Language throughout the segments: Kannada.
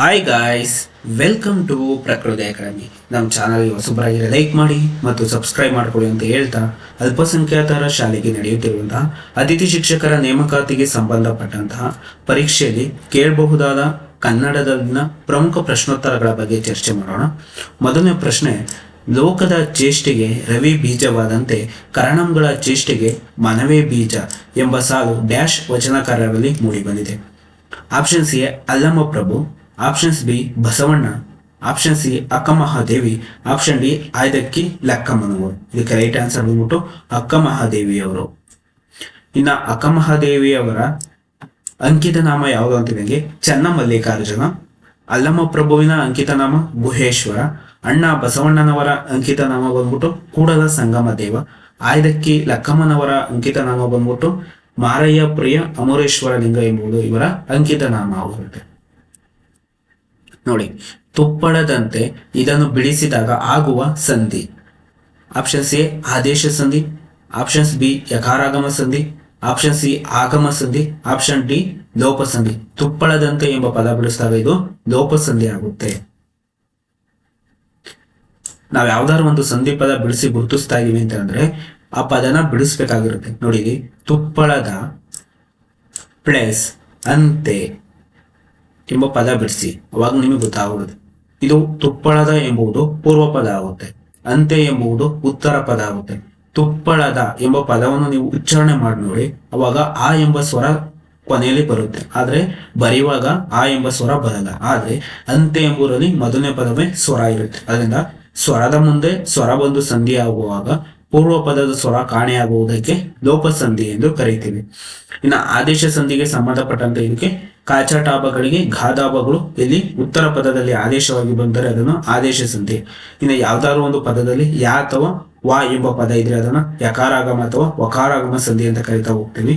Hi guys welcome to Prakriti academy ನಮ್ಮ ಚಾನಲ್ಗೆ ಹೊಸಬರಾಗಿರೋ ಲೈಕ್ ಮಾಡಿ ಮತ್ತು ಸಬ್ಸ್ಕ್ರೈಬ್ ಮಾಡಿಕೊಡಿ ಅಂತ ಹೇಳ್ತಾ ಅಲ್ಪಸಂಖ್ಯಾತರ ಶಾಲೆಗೆ ನಡೆಯುತ್ತಿರುವಂತಹ ಅತಿಥಿ ಶಿಕ್ಷಕರ ನೇಮಕಾತಿಗೆ ಸಂಬಂಧಪಟ್ಟಂತಹ ಪರೀಕ್ಷೆಯಲ್ಲಿ ಕೇಳಬಹುದಾದ ಕನ್ನಡದಲ್ಲಿನ ಪ್ರಮುಖ ಪ್ರಶ್ನೋತ್ತರಗಳ ಬಗ್ಗೆ ಚರ್ಚೆ ಮಾಡೋಣ. ಮೊದಲನೇ ಪ್ರಶ್ನೆ, ಲೋಕದ ಚೇಷ್ಟೆಗೆ ರವಿ ಬೀಜವಾದಂತೆ ಕರಣಂಗಳ ಚೇಷ್ಟೆಗೆ ಮನವೇ ಬೀಜ ಎಂಬ ಸಾಲು ಡ್ಯಾಶ್ ವಚನಕಾರರಲ್ಲಿ ಮೂಡಿಬಂದಿದೆ. Option C Allama Prabhu. Options B Basavanna. Option C Akka Mahadevi option D Aydakki ಲಕ್ಕಮ್ಮನವರು. ಇದಕ್ಕೆ ರೈಟ್ ಆನ್ಸರ್ ಬಂದ್ಬಿಟ್ಟು ಅಕ್ಕ ಮಹಾದೇವಿಯವರು ಇನ್ನ ಮಹಾದೇವಿಯವರ ಅಂಕಿತ ನಾಮ ಯಾವುದು ಅಂತ ಹೇಳಿ ಚನ್ನ ಮಲ್ಲಿಕಾರ್ಜುನ ಅಲ್ಲಮ್ಮ ಪ್ರಭುವಿನ ಅಂಕಿತ ನಾಮ ಗುಹೇಶ್ವರ, ಅಣ್ಣ ಬಸವಣ್ಣನವರ ಅಂಕಿತ ನಾಮ ಬಂದ್ಬಿಟ್ಟು ಕೂಡಲ ಸಂಗಮ ದೇವ ಆಯ್ದಕ್ಕಿ ಲಕ್ಕಮ್ಮನವರ ಅಂಕಿತ ನಾಮ ಬಂದ್ಬಿಟ್ಟು ಮಾರಯ್ಯ ಪ್ರಿಯ ಅಮರೇಶ್ವರ ಲಿಂಗ ಎಂಬುದು ಇವರ ಅಂಕಿತ ನಾಮ ಆಗಿರುತ್ತೆ ನೋಡಿ, ತುಪ್ಪಳದಂತೆ ಇದನ್ನು ಬಿಡಿಸಿದಾಗ ಆಗುವ ಸಂಧಿ. ಆಪ್ಷನ್ ಎ ಆದೇಶ ಸಂಧಿ. ಆಪ್ಷನ್ಸ್ ಬಿ ಯಕಾರಾಗಮ ಸಂಧಿ. ಆಪ್ಷನ್ ಸಿ ಆಗಮ ಸಂಧಿ. ಆಪ್ಷನ್ ಡಿ ಲೋಪ ಸಂಧಿ. ತುಪ್ಪಳದಂತೆ ಎಂಬ ಪದ ಬಿಡಿಸಿದಾಗ ಇದು ಲೋಪ ಸಂಧಿ ಆಗುತ್ತೆ. ನಾವು ಯಾವ್ದಾದ್ರು ಒಂದು ಸಂಧಿ ಪದ ಬಿಡಿಸಿ ಗುರುತಿಸ್ತಾ ಇದೀವಿ ಅಂತಂದ್ರೆ ಆ ಪದನ ಬಿಡಿಸ್ಬೇಕಾಗಿರುತ್ತೆ. ನೋಡಿ, ತುಪ್ಪಳದ ಪ್ಲಸ್ ಅಂತೆ. ಎಂಬ ಪದ ಬಿಡಿಸಿ. ಅವಾಗ ನಿಮಗೆ ಗೊತ್ತಾಗುತ್ತೆ ಇದು ತುಪ್ಪಳದ ಎಂಬುದು ಪೂರ್ವ ಪದ ಆಗುತ್ತೆ. ಅಂತೆ ಎಂಬುದು ಉತ್ತರ ಪದ ಆಗುತ್ತೆ. ತುಪ್ಪಳದ ಎಂಬ ಪದವನ್ನು ನೀವು ಉಚ್ಚಾರಣೆ ಮಾಡಿ ನೋಡಿ. ಅವಾಗ ಆ ಎಂಬ ಸ್ವರ ಕೊನೆಯಲ್ಲಿ ಬರುತ್ತೆ. ಆದ್ರೆ ಬರೆಯುವಾಗ ಆ ಎಂಬ ಸ್ವರ ಬರಲ್ಲ. ಆದ್ರೆ ಅಂತೆ ಎಂಬುದರಲ್ಲಿ ಮೊದಲನೇ ಪದವೇ ಸ್ವರ ಇರುತ್ತೆ. ಅದರಿಂದ ಸ್ವರದ ಮುಂದೆ ಸ್ವರ ಬಂದು ಸಂಧಿ ಆಗುವಾಗ ಪೂರ್ವ ಪದದ ಸ್ವರ ಕಾಣೆಯಾಗುವುದಕ್ಕೆ ಲೋಪ ಸಂಧಿ ಎಂದು ಕರೀತೀವಿ ಇನ್ನು ಆದೇಶ ಸಂಧಿಗೆ ಸಂಬಂಧಪಟ್ಟಂತೆ ಇದಕ್ಕೆ ಕಾಚಾಟಾಪಗಳಿಗೆ ಘಾದಾಭಗಳು ಇಲ್ಲಿ ಉತ್ತರ ಪದದಲ್ಲಿ ಆದೇಶವಾಗಿ ಬಂದರೆ ಅದನ್ನು ಆದೇಶ ಸಂಧಿ. ಇನ್ನು ಯಾವ್ದಾದ್ರು ಒಂದು ಪದದಲ್ಲಿ ಯಾ ಅಥವಾ ವಾ ಎಂಬ ಪದ ಇದ್ರೆ ಅದನ್ನು ಯಕಾರಾಗಮ ಅಥವಾ ವಕಾರಾಗಮ ಸಂಧಿ ಅಂತ ಕರಿತಾ ಹೋಗ್ತೀವಿ.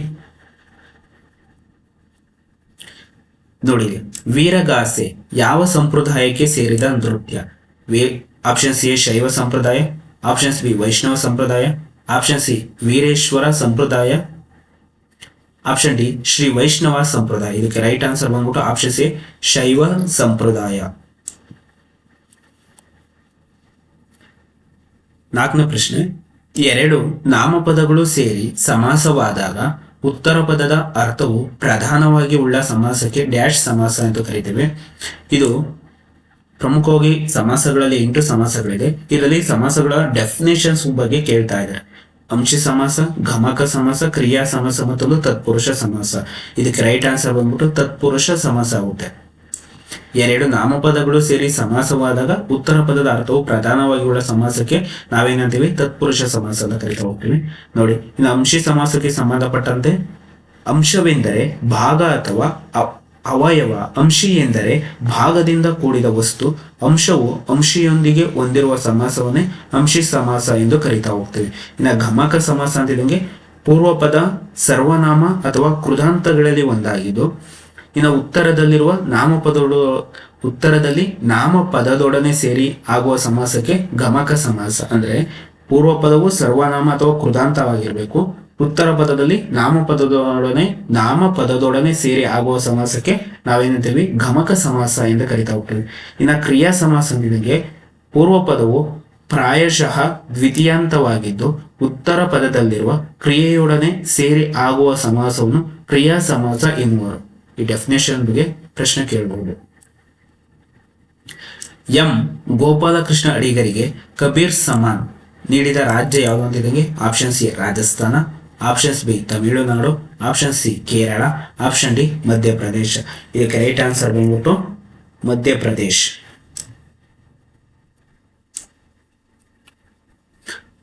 ನೋಡಿ ವೀರಗಾಸೆ ಯಾವ ಸಂಪ್ರದಾಯಕ್ಕೆ ಸೇರಿದ ನೃತ್ಯ? ವೇ ಆಪ್ಷನ್ ಸಿ ಶೈವ ಸಂಪ್ರದಾಯ. ಆಪ್ಷನ್ಸ್ ಬಿ ವೈಷ್ಣವ ಸಂಪ್ರದಾಯ ಆಪ್ಷನ್ ಸಿ ವೀರೇಶ್ವರ ಸಂಪ್ರದಾಯ ಆಪ್ಷನ್ ಡಿ ಶ್ರೀ ವೈಷ್ಣವ ಸಂಪ್ರದಾಯ ಇದಕ್ಕೆ ರೈಟ್ ಆನ್ಸರ್ ಬಂದ್ಬಿಟ್ಟು ಆಪ್ಷನ್ ಸಿ ಶೈವ ಸಂಪ್ರದಾಯ ನಾಲ್ಕನೇ ಪ್ರಶ್ನೆ. ಎರಡು ನಾಮಪದಗಳು ಸೇರಿ ಸಮಾಸವಾದಾಗ ಉತ್ತರ ಪದದ ಅರ್ಥವು ಪ್ರಧಾನವಾಗಿ ಉಳ್ಳ ಸಮಾಸಕ್ಕೆ ಡ್ಯಾಶ್ ಸಮಾಸ ಎಂದು ಕರೀತೇವೆ. ಇದು ಪ್ರಮುಖವಾಗಿ ಸಮಾಸಗಳಲ್ಲಿ ಎಂಟು ಸಮಾಸಗಳಿದೆ. ಇದರಲ್ಲಿ ಸಮಾಸಗಳ ಡೆಫಿನೇಷನ್ಸ್ ಬಗ್ಗೆ ಕೇಳ್ತಾ ಇದ್ದಾರೆ. ಅಂಶಿ ಸಮಾಸ ಗಮಕ ಸಮಾಸ, ಕ್ರಿಯಾ ಸಮಾಸ ಮತ್ತು ತತ್ಪುರುಷ ಸಮಾಸ. ಇದಕ್ಕೆ ರೈಟ್ ಆನ್ಸರ್ ಬಂದ್ಬಿಟ್ಟು ತತ್ಪುರುಷ ಸಮಾಸ ಆಗುತ್ತೆ. ಎರಡು ನಾಮಪದಗಳು ಸೇರಿ ಸಮಾಸವಾದಾಗ ಉತ್ತರ ಪದದ ಅರ್ಥವು ಪ್ರಧಾನವಾಗಿ ಉಳ್ಳ ಸಮಾಸಕ್ಕೆ ನಾವೇನಂತೀವಿ ತತ್ಪುರುಷ ಸಮಾಸ ಅಂತ ಕರಿತಾ ಹೋಗ್ತೀವಿ. ನೋಡಿ, ಇನ್ನು ಅಂಶಿ ಸಮಾಸಕ್ಕೆ ಸಂಬಂಧಪಟ್ಟಂತೆ ಅಂಶವೆಂದರೆ ಭಾಗ ಅಥವಾ ಅವಯವ ಅಂಶಿ ಎಂದರೆ ಭಾಗದಿಂದ ಕೂಡಿದ ವಸ್ತು, ಅಂಶವು ಅಂಶಿಯೊಂದಿಗೆ ಹೊಂದಿರುವ ಸಮಾಸವನ್ನೇ ಅಂಶಿ ಸಮಾಸ ಎಂದು ಕರಿತಾ ಹೋಗ್ತೇವೆ. ಇನ್ನು ಗಮಕ ಸಮಾಸ ಅಂತ ಹೇಳಿದಂಗೆ ಪೂರ್ವಪದ, ಸರ್ವನಾಮ ಅಥವಾ ಕೃದಾಂತಗಳಲ್ಲಿ ಒಂದಾಗಿದ್ದು, ಇನ್ನು ಉತ್ತರದಲ್ಲಿರುವ ನಾಮಪದ ಉತ್ತರದಲ್ಲಿ ನಾಮಪದದೊಡನೆ ಸೇರಿ ಆಗುವ ಸಮಾಸಕ್ಕೆ ಗಮಕ ಸಮಾಸ. ಅಂದ್ರೆ ಪೂರ್ವ ಪದವು ಸರ್ವನಾಮ ಅಥವಾ ಕೃದಾಂತವಾಗಿರಬೇಕು ಉತ್ತರ ಪದದಲ್ಲಿ ನಾಮಪದದೊಡನೆ ನಾಮಪದದೊಡನೆ ಸೇರಿ ಆಗುವ ಸಮಾಸಕ್ಕೆ ನಾವೇನಂತೀವಿ? ಗಮಕ ಸಮಾಸ ಎಂದು ಕರಿತಾ ಹೋಗ್ತೀವಿ. ಇನ್ನು ಕ್ರಿಯಾ ಸಮಾಸ ನಿಮಗೆ ಪೂರ್ವ ಪದವು ಪ್ರಾಯಶಃ ದ್ವಿತೀಯಾಂತವಾಗಿದ್ದು ಉತ್ತರ ಪದದಲ್ಲಿರುವ ಕ್ರಿಯೆಯೊಡನೆ ಸೇರಿ ಆಗುವ ಸಮಾಸವನ್ನು ಕ್ರಿಯಾ ಸಮಾಸ ಎನ್ನುವರು. ಈ ಡೆಫಿನೇಷನ್ ಬಗ್ಗೆ ಪ್ರಶ್ನೆ ಕೇಳಬಹುದು ಎಂ. ಗೋಪಾಲಕೃಷ್ಣ ಅಡಿಗರಿಗೆ ಕಬೀರ್ ಸಮಾನ್ ನೀಡಿದ ರಾಜ್ಯ ಯಾವುದು ಅಂತಿದ್ದಂಗೆ option C, Rajasthan. Options B Tamil Nadu option C Kerala option D Madhya Pradesh ಇದಕ್ಕೆ ರೈಟ್ ಆನ್ಸರ್ ಬಂದ್ಬಿಟ್ಟು ಮಧ್ಯಪ್ರದೇಶ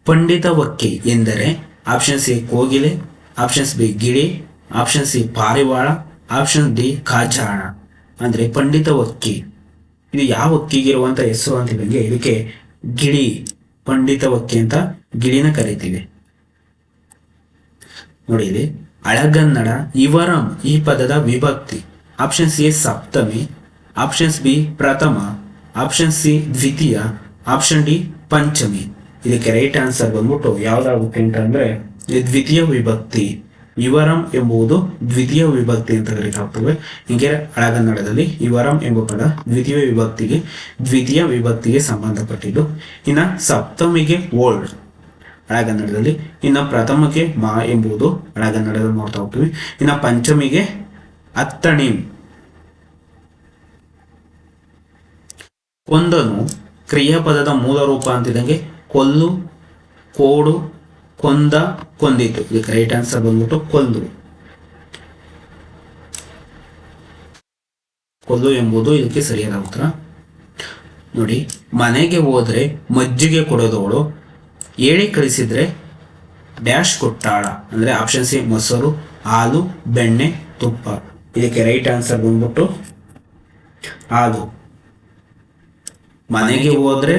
ಪಂಡಿತ ವಕ್ಕಿ ಎಂದರೆ ಆಪ್ಷನ್ ಸಿ ಕೋಗಿಲೆ ಆಪ್ಷನ್ಸ್ ಬಿ ಗಿಳಿ ಆಪ್ಷನ್ ಸಿ ಪಾರಿವಾಳ ಆಪ್ಷನ್ ಡಿ ಕಾಜಾಣ ಅಂದ್ರೆ ಪಂಡಿತ ವಕ್ಕಿ. ಇದು ಯಾವ ವಕ್ಕಿಗಿರುವಂತ ಹೆಸರು ಅಂತ ಇದಕ್ಕೆ ಗಿಳಿ ಪಂಡಿತ ವಕ್ಕಿ ಅಂತ ಗಿಳಿನ ಕರಿತೀವಿ. ನೋಡಿ ಇಲ್ಲಿ ಅಳಗನ್ನಡ, ಇವರಂ ಈ ಪದದ ವಿಭಕ್ತಿ. ಆಪ್ಷನ್ ಸಿ ಸಪ್ತಮಿ ಆಪ್ಷನ್ಸ್ ಬಿ ಪ್ರಥಮ ಆಪ್ಷನ್ ಸಿ ದ್ವಿತೀಯ ಆಪ್ಷನ್ ಡಿ ಪಂಚಮಿ. ಇದಕ್ಕೆ ರೈಟ್ ಆನ್ಸರ್ ಬಂದ್ಬಿಟ್ಟು ಯಾವ್ದಾಗುತ್ತೆ ಅಂತಂದ್ರೆ ದ್ವಿತೀಯ ವಿಭಕ್ತಿ, ಇವರಂ ಎಂಬುದು ದ್ವಿತೀಯ ವಿಭಕ್ತಿ ಅಂತ ಕರೀತಾಗ್ತವೆ ಹೀಗೆ ಹಳಗನ್ನಡದಲ್ಲಿ ಇವರಂ ಎಂಬ ಪದ ದ್ವಿತೀಯ ವಿಭಕ್ತಿಗೆ ದ್ವಿತೀಯ ವಿಭಕ್ತಿಗೆ ಸಂಬಂಧಪಟ್ಟಿದ್ದು. ಇನ್ನು ಸಪ್ತಮಿಗೆ ಓಲ್ಡ್ ಹಳಗನ್ನಡದಲ್ಲಿ ಇನ್ನು ಪ್ರಥಮಕ್ಕೆ ಮಾ ಎಂಬುದು ಹಳಗನ್ನಡದಲ್ಲಿ ನೋಡ್ತಾ ಹೋಗ್ತೀವಿ. ಇನ್ನು ಪಂಚಮಿಗೆ ಅತ್ತಣಿ. ಕೊಂದನು ಕ್ರಿಯಾಪದದ ಮೂಲ ರೂಪ ಅಂತಿದ್ದಂಗೆ ಕೊಲ್ಲು, ಕೋಡು, ಕೊಂದ ಕೊಂದಿತು ಇದಕ್ಕೆ ರೈಟ್ ಆನ್ಸರ್ ಬಂದ್ಬಿಟ್ಟು ಕೊಲ್ಲು. ಕೊಲ್ಲು ಎಂಬುದು ಇದಕ್ಕೆ ಸರಿಯಾದ ಉತ್ತರ. ನೋಡಿ, ಮನೆಗೆ ಹೋದ್ರೆ ಮಜ್ಜಿಗೆ ಕೊಡೋದವಳು ಹೇಳಿ ಕಳಿಸಿದ್ರೆ ಡ್ಯಾಶ್ ಕೊಟ್ಟಾಳ. ಅಂದ್ರೆ ಆಪ್ಷನ್ ಸಿ ಮೊಸರು, ಹಾಲು, ಬೆಣ್ಣೆ, ತುಪ್ಪ. ಇದಕ್ಕೆ ರೈಟ್ ಆನ್ಸರ್ ಬಂದ್ಬಿಟ್ಟು ಹಾಲು. ಮನೆಗೆ ಹೋದ್ರೆ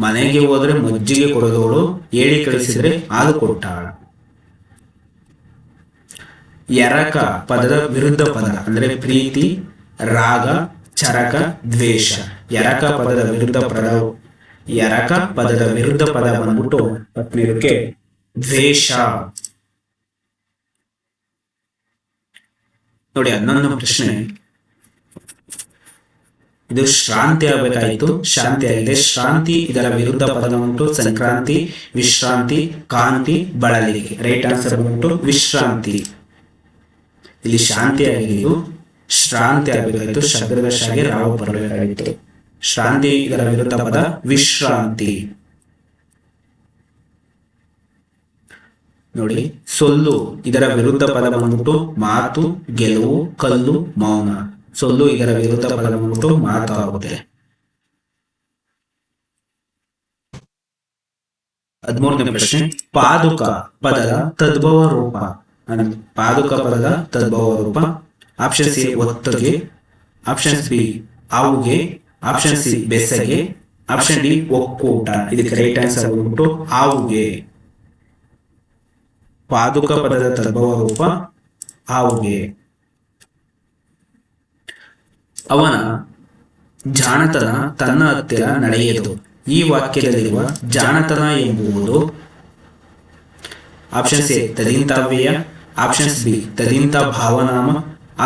ಮನೆಗೆ ಹೋದ್ರೆ ಮಜ್ಜಿಗೆ ಕೊಡೋದವಳು ಹೇಳಿ ಕಳಿಸಿದ್ರೆ ಹಾಲು ಕೊಟ್ಟಾಳ. ಎರಕ ಪದದ ವಿರುದ್ಧ ಪದ, ಅಂದ್ರೆ ಪ್ರೀತಿ, ರಾಗ ಚರಕ ದ್ವೇಷ. ಎರಕ ಪದದ ವಿರುದ್ಧ ಪದ ಎರಕ ಪದದ ವಿರುದ್ಧ ಪದ ಬಂದ್ಬಿಟ್ಟು ಪತ್ನಿಗೆ ದ್ವೇಷ. ನೋಡಿ ಹನ್ನೊಂದನೇ ಪ್ರಶ್ನೆ. ಇದು ಶ್ರಾಂತಿ ಆಗಬೇಕಾಯಿತು ಶಾಂತಿ ಆಗಿದೆ. ಶ್ರಾಂತಿ ಇದರ ವಿರುದ್ಧ ಪದ ಉಂಟು ಸಂಕ್ರಾಂತಿ, ವಿಶ್ರಾಂತಿ, ಕಾಂತಿ ಬಳಲಿಕೆ ರೈಟ್ ಆನ್ಸರ್ ಬಂದ್ಬಿಟ್ಟು ವಿಶ್ರಾಂತಿ. ಇಲ್ಲಿ ಶಾಂತಿ ಆಗಿದ್ದು ಶ್ರಾಂತಿ ಶಬ್ದದ ಶಾಗೆ ರಾವು ಬರಬೇಕಾಗಿತ್ತು. ಶ್ರಾಂತಿ ಇದರ ವಿರುದ್ಧ ಪದ ವಿಶ್ರಾಂತಿ. ನೋಡಿ, ಸೊಲ್ಲು ಇದರ ವಿರುದ್ಧ ಪದ ಬಂದ್ಬಿಟ್ಟು ಮಾತು, ಗೆಲುವು, ಕಲ್ಲು, ಮೌನ. ಸೊಲ್ಲು ಇದರ ವಿರುದ್ಧ ಪದ ಬಂದ್ಬಿಟ್ಟು ಮಾತು ಆಗುತ್ತೆ. ಹದಿಮೂರನೇ ಪ್ರಶ್ನೆ, ಪಾದುಕ ಪದದ ತದ್ಭವ ರೂಪ. ಪಾದುಕ ಪದದ ತದ್ಭವ ರೂಪ. ಆಪ್ಷನ್ ಸಿ ಒತ್ತಗೆ ಆಪ್ಷನ್ ಬಿ ಆವುಗೆ ಆಪ್ಷನ್ ಸಿ ಬೆಸಗೆ ಆಪ್ಷನ್ ಡಿ ಒಕ್ಕೂಟ. ಇದಕ್ಕೆ ರೈಟ್ ಆನ್ಸರ್ ಬಂದ್ಬಿಟ್ಟು ಆವುಗೆ ಪಾದುಕ ಪದದ ತದ್ಭವ ರೂಪ ಆವುಗೆ ಅವನ ಜಾಣತನ ತನ್ನ ಹತ್ತಿರ ನಡೆಯದು. ಈ ವಾಕ್ಯದಲ್ಲಿರುವ ಜಾಣತನ ಎಂಬುದು ಆಪ್ಷನ್ ಎ ತದಿಂತವ್ಯಯ ಆಪ್ಷನ್ ಬಿ ತದಿಂತ ಭಾವನಾಮ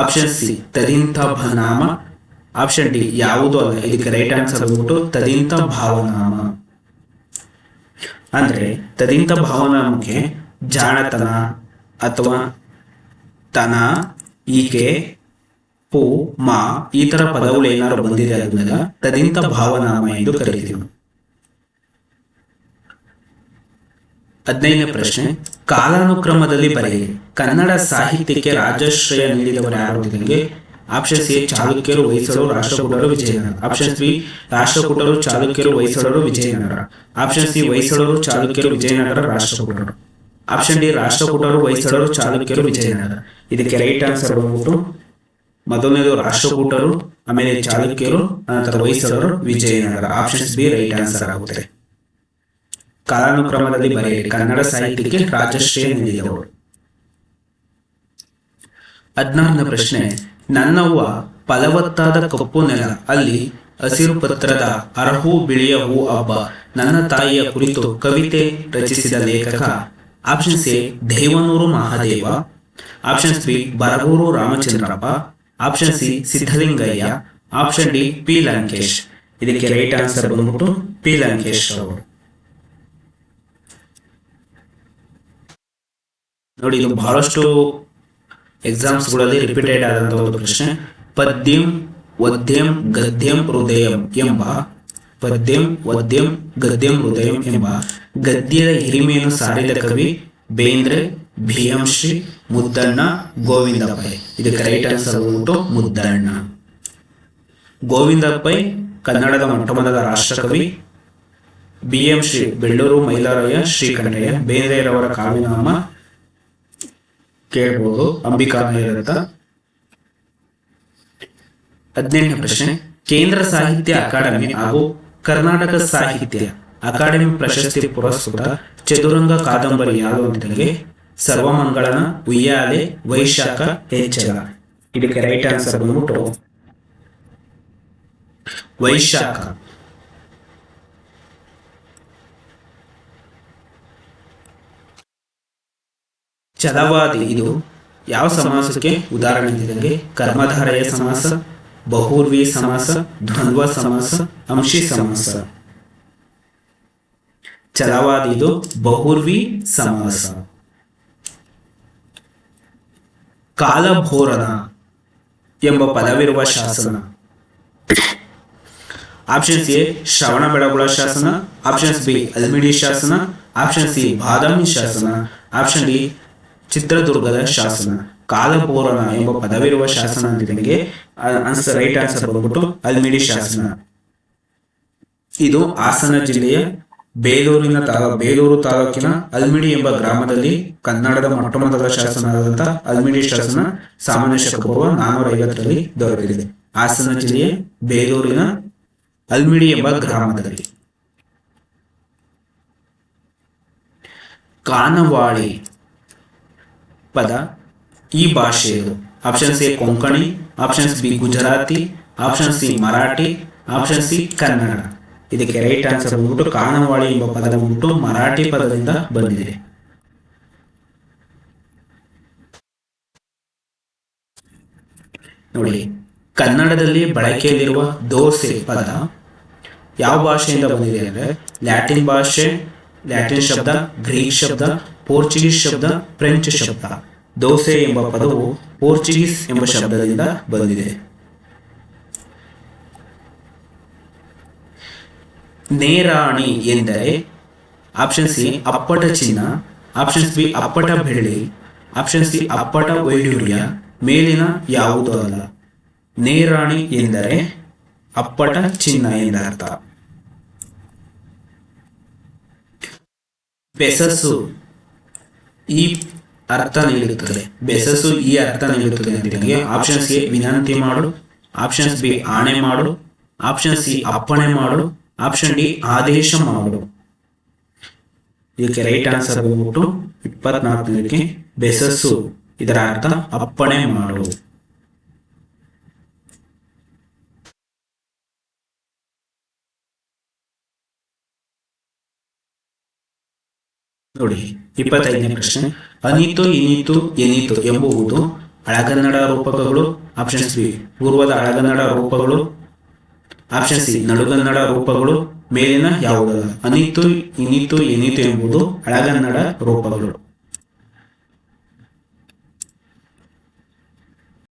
ಆಪ್ಷನ್ ಸಿ ತದಿಂತ ಭನಾಮ ಆಪ್ಷನ್ ಡಿ ಯಾವುದು ಅಲ್ಲ. ಇದಕ್ಕೆ ರೈಟ್ ಆನ್ಸರ್ ಬಂದ್ಬಿಟ್ಟು ತದಿಂತ ಭಾವನಾಮ ಅಂದ್ರೆ ತದಿಂತ ಭಾವನಾಮಕ್ಕೆ ಜಾಣತನ ಅಥವಾ ತನ, ಈಕೆ, ಪು, ಮಾ, ಈ ತರ ಪದಗಳು ಏನಾದ್ರು ಬಂದಿದೆ ಅಂದಾಗ ತದಿಂತ ಭಾವನಾಮ ಎಂದು ಕರೀತೀವಿ. ಹದಿನೈದನೇ ಪ್ರಶ್ನೆ. ಕಾಲಾನುಕ್ರಮದಲ್ಲಿ ಬರೆಯಿರಿ ಕನ್ನಡ ಸಾಹಿತ್ಯಕ್ಕೆ ರಾಜಶ್ರಯ ನೀಡಿದವರು ಯಾರು ಇದಕ್ಕೆ ಆಪ್ಷನ್ ಸಿ, ಚಾಲುಕ್ಯರು ಹೊಯ್ಸಳರು, ರಾಷ್ಟ್ರಕೂಟರು ವಿಜಯನಗರ. ಆಪ್ಷನ್ ಬಿ ರಾಷ್ಟ್ರಕೂಟರು, ಚಾಲುಕ್ಯರು ಹೊಯ್ಸಳರು ವಿಜಯನಗರ. ಆಪ್ಷನ್ ಸಿ, ಹೊಯ್ಸಳರು, ಚಾಲುಕ್ಯರು ವಿಜಯನಗರ, ರಾಷ್ಟ್ರಕೂಟರು. ಆಪ್ಷನ್ ಡಿ, ರಾಷ್ಟ್ರಕೂಟರು, ಹೊಯ್ಸಳರು, ಚಾಲುಕ್ಯರು ವಿಜಯನಗರ. ಇದಕ್ಕೆ ರೈಟ್ ಆನ್ಸರ್ ಬಂದ್ಬಿಟ್ಟು ಮೊದಲನೇದು ರಾಷ್ಟ್ರಕೂಟರು, ಆಮೇಲೆ ಚಾಲುಕ್ಯರು, ನಂತರ ಹೊಯ್ಸಳರು, Vijayanagara. Option B right answer ಆಗುತ್ತೆ. ಕಾಲಾನುಕ್ರಮದಲ್ಲಿ ಬರೆಯಿರಿ. ಕನ್ನಡ ಸಾಹಿತ್ಯಕ್ಕೆ ರಾಜಶ್ರೇಯ ನೀಡಿದವರು. ಹದಿನಾರನೇ ಪ್ರಶ್ನೆ. ನನ್ನವ್ವ ಫಲವತ್ತಾದ ಕಪ್ಪು ನೆಲ, ಅಲ್ಲಿ ಹಸಿರು ಪತ್ರದ ಅರಹು ಬಿಳಿಯ ಹೂ ಹಬ್ಬ. ನನ್ನ ತಾಯಿಯ ಕುರಿತು ಕವಿತೆ ರಚಿಸಿದ ಲೇಖಕ. Option C Devanur Mahadeva. Option B, Baraguru Ramachandrappa. Option C, Siddalingaiah. Option D, P Lankesh. ಇದಕ್ಕೆ ರೈಟ್ ಆನ್ಸರ್ ಬಂದ್ಬಿಟ್ಟು ಪಿ ಲಂಕೇಶ್ ಅವರು. ನೋಡಿ, ಇದು ಬಹಳಷ್ಟು ಎಕ್ಸಾಮ್ಸ್ಗಳಲ್ಲಿ ರಿಪೀಟೆಡ್ ಆದಂಥ ಒಂದು ಪ್ರಶ್ನೆ. ಪದ್ಯಂ ವದ್ಯಂ ಗದ್ಯಂ ಹೃದಯಂ ಎಂಬ ಪದ್ಯಂ ವದ್ಯಂ ಗದ್ಯಂ ಹೃದಯಂ ಎಂಬ ಗದ್ಯದ ಹಿರಿಮೆಯನ್ನು ಸಾರಿದ ಕವಿ ಬೇಂದ್ರೆ ಶ್ರೀ ಮುದ್ದಣ್ಣ ಗೋವಿಂದ ಪೈ ಇದಕ್ಕೆ ರೈಟ್ ಆನ್ಸರ್ ಬಂದ್ಬಿಟ್ಟು ಮುದ್ದಣ್ಣ. ಗೋವಿಂದ ಪೈ ಕನ್ನಡದ ಮೊಟ್ಟಮೊದಲ ರಾಷ್ಟ್ರಕವಿ. ಬಿ ಎಂ ಶ್ರೀ ಬೆಳ್ಳೂರು ಮೈಲಾರಯ್ಯ, ಶ್ರೀಕಂಠಯ್ಯ ಬೇಂದ್ರೆಯವರ ಕಾವ್ಯನಾಮ ಕೇಳ್ಬೋದು. ಅಂತ ಹದಿನೆಂಟನೇ ಪ್ರಶ್ನೆ. ಕೇಂದ್ರ ಸಾಹಿತ್ಯ ಅಕಾಡೆಮಿ ಹಾಗೂ ಕರ್ನಾಟಕ ಸಾಹಿತ್ಯ ಅಕಾಡೆಮಿ ಪ್ರಶಸ್ತಿ ಪುರಸ್ಕೃತ ಚದುರಂಗ ಕಾದಂಬರಿ ಯಾವುದು ಅಂತಂದ್ರೆ ಸರ್ವಮಂಗಳನ, ಉಯ್ಯಾಲೆ, ವೈಶಾಖ ಹೆಚ್ಚಳ ಇದಕ್ಕೆ ರೈಟ್ ಆನ್ಸರ್ ಬಂದ್ಬಿಟ್ಟು ವೈಶಾಖ. ಛಲವಾದಿ ಇದು ಯಾವ ಸಮಾಸಕ್ಕೆ ಉದಾಹರಣೆ ನೀಡಿದಂಗೆ ಕರ್ಮಧಾರಯ ಸಮಾಸ, ಬಹುರ್ವಿ ಸಮಾಸ, ದ್ವಂದ್ವ ಸಮಾಸ, ಅಂಶಿ ಸಮಾಸ. ಛಲವಾದಿ ಇದು ಬಹುರ್ವಿ ಸಮಾಸ. ಕಾಲಭೋರನ ಎಂಬ ಪದವಿರುವ ಶಾಸನ. ಆಪ್ಷನ್ ಎ ಶ್ರವಣ ಬೆಳಗೊಳ ಶಾಸನ. ಆಪ್ಷನ್ಸ್ ಬಿ ಅಲ್ಮಿಡಿ ಶಾಸನ. ಆಪ್ಷನ್ ಸಿ ಬಾದಾಮಿ ಶಾಸನ. ಆಪ್ಷನ್ ಡಿ ಚಿತ್ರದುರ್ಗದ ಶಾಸನ. ಕಾಲಪೂರಣ ಎಂಬ ಪದವಿರುವ ಶಾಸನ ಅಂತ ನಿಮಗೆ ಆನ್ಸರ್ ರೈಟ್ ಆನ್ಸರ್ ಬಂದ್ಬಿಟ್ಟು ಅಲ್ಮಿಡಿ ಶಾಸನ. ಇದು ಹಾಸನ ಜಿಲ್ಲೆಯ ಬೇಲೂರಿನ ತಾಲ, ಬೇಲೂರು ತಾಲೂಕಿನ ಅಲ್ಮಿಡಿ ಎಂಬ ಗ್ರಾಮದಲ್ಲಿ ಕನ್ನಡದ ಮೊಟ್ಟಮೊದಲ ಶಾಸನವಾದಂಥ ಅಲ್ಮಿಡಿ ಶಾಸನ ಸಾಮಾನ್ಯ ಶಕಪೂರ್ವ ನಾನೂರ ಐವತ್ತರಲ್ಲಿ ದೊರೆತಿದೆ ಹಾಸನ ಜಿಲ್ಲೆಯ ಬೇಲೂರಿನ ಅಲ್ಮಿಡಿ ಎಂಬ ಗ್ರಾಮದಲ್ಲಿ. ಕಾನವಾಳಿ. ಪದ ಈ ಭಾಷೆಯದು option A Konkani options B Gujarati option C Marathi option C Kannada. ಇದಕ್ಕೆ ರೈಟ್ ಆನ್ಸರ್ ಬಂದ್ಬಿಟ್ಟು ಕಾನವಾಳಿ ಎಂಬ ಪದ ಬಂದ್ಬಿಟ್ಟು ಮರಾಠಿ ಪದದಿಂದ ಬಂದಿದೆ. ನೋಡಿ, ಕನ್ನಡದಲ್ಲಿ ಬಳಕೆಯಲ್ಲಿರುವ ದೋಸೆ ಪದ ಯಾವ ಭಾಷೆಯಿಂದ ಬಂದಿದೆ ಅಂದರೆ ಲ್ಯಾಟಿನ್ ಭಾಷೆ, ಲ್ಯಾಟಿನ್ ಶಬ್ದ, ಗ್ರೀಕ್ ಶಬ್ದ ಪೋರ್ಚುಗೀಸ್ ಶಬ್ದ, ಫ್ರೆಂಚ್ ಶಬ್ದ. ದೋಸೆ ಎಂಬ ಪದವು ಪೋರ್ಚುಗೀಸ್ ಎಂಬ ಶಬ್ದದಿಂದ ಬಂದಿದೆ. ನೇರಾಣಿ ಎಂದರೆ ಆಪ್ಷನ್ ಸಿ, ಅಪ್ಪಟ ಚಿನ್ನ, ಆಪ್ಷನ್ ಬಿ, ಅಪ್ಪಟ ಬೆಳ್ಳಿ, ಆಪ್ಷನ್ ಸಿ, ಅಪ್ಪಟ ವೈಡೂರ್ಯ, ಮೇಲಿನ ಯಾವುದೂ ಅಲ್ಲ. ನೇರಾಣಿ ಎಂದರೆ ಅಪ್ಪಟ ಚಿನ್ನ ಎಂದರ್ಥ. ಬೆಸಸು. ಈ ಅರ್ಥ ನೀಡುತ್ತದೆ ಬೆಸಸ್ಸು ಈ ಅರ್ಥ ನೀಡುತ್ತದೆ ನಿಮಗೆ ಆಪ್ಷನ್ ಎ ವಿನಂತಿ ಮಾಡು ಆಪ್ಷನ್ ಬಿ ಆಣೆ ಮಾಡು ಆಪ್ಷನ್ ಸಿ ಅಪ್ಪಣೆ ಮಾಡು ಆಪ್ಷನ್ ಡಿ ಆದೇಶ ಮಾಡು. ಇದಕ್ಕೆ ರೈಟ್ ಆನ್ಸರ್ ಬಂದ್ಬಿಟ್ಟು ಇಪ್ಪತ್ನಾಲ್ಕನೇದಕ್ಕೆ ಬೆಸಸ್ಸು, ಇದರ ಅರ್ಥ ಅಪ್ಪಣೆ ಮಾಡು. ನೋಡಿ, ಇಪ್ಪತ್ತೈದನೇ ಪ್ರಶ್ನೆ. ಅನೀತು ಇನೀತು ಎನೀತು ಎಂಬುವುದು ಹಳಗನ್ನಡ ರೂಪಕಗಳು. ಆಪ್ಷನ್ ಬಿ ಪೂರ್ವದ ಹಳಗನ್ನಡ ರೂಪಗಳು. ಆಪ್ಷನ್ ಸಿ ನಡುಗನ್ನಡ ರೂಪಗಳು. ಮೇಲಿನ ಯಾವುದಲ್ಲ. ಅನೀತು ಇನೀತು ಎನೀತು ಎಂಬುದು ಹಳಗನ್ನಡ ರೂಪಗಳು.